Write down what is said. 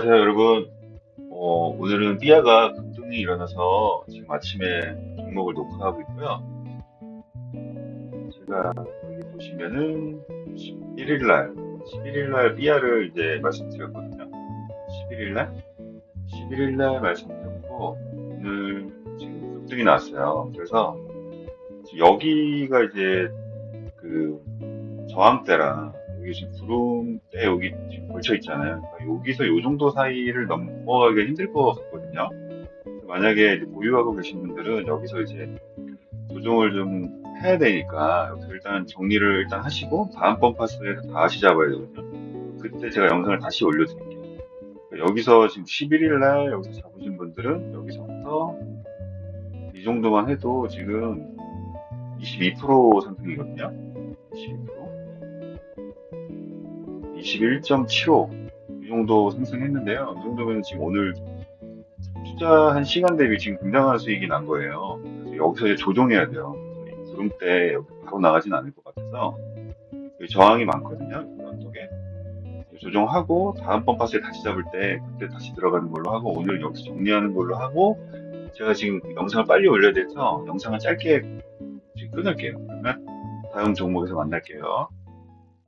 안녕하세요 여러분. 어, 오늘은 삐아가 급등이 일어나서 지금 아침에 종목을 녹화하고 있고요. 제가 여기 보시면은 11일날 11일날 삐아를 이제 말씀드렸거든요. 11일날? 11일날 말씀드렸고 오늘 지금 급등이 나왔어요. 그래서 여기가 이제 그 저항대라 여기 지금 구름대 여기 지금 걸쳐 있잖아요. 그러니까 여기서 요 정도 사이를 넘어가기가 힘들 것 같거든요. 만약에 보유하고 계신 분들은 여기서 이제 조정을 좀 해야 되니까 여기서 일단 정리를 일단 하시고 다음번 파스에서 다시 잡아야 되거든요. 그때 제가 영상을 다시 올려드릴게요. 그러니까 여기서 지금 11일 날 여기서 잡으신 분들은 여기서부터 이 정도만 해도 지금 22% 상승이거든요. 22%. 21.75. 이 정도 상승했는데요. 이 정도면 지금 오늘 투자한 시간 대비 지금 굉장한 수익이 난 거예요. 여기서 이제 조정해야 돼요. 구름대 여기 바로 나가진 않을 것 같아서 저항이 많거든요. 이 언덕에. 조정하고 다음번 파스에 다시 잡을 때 그때 다시 들어가는 걸로 하고 오늘은 여기서 정리하는 걸로 하고 제가 지금 영상을 빨리 올려야 돼서 영상을 짧게 지금 끊을게요. 그러면 다음 종목에서 만날게요.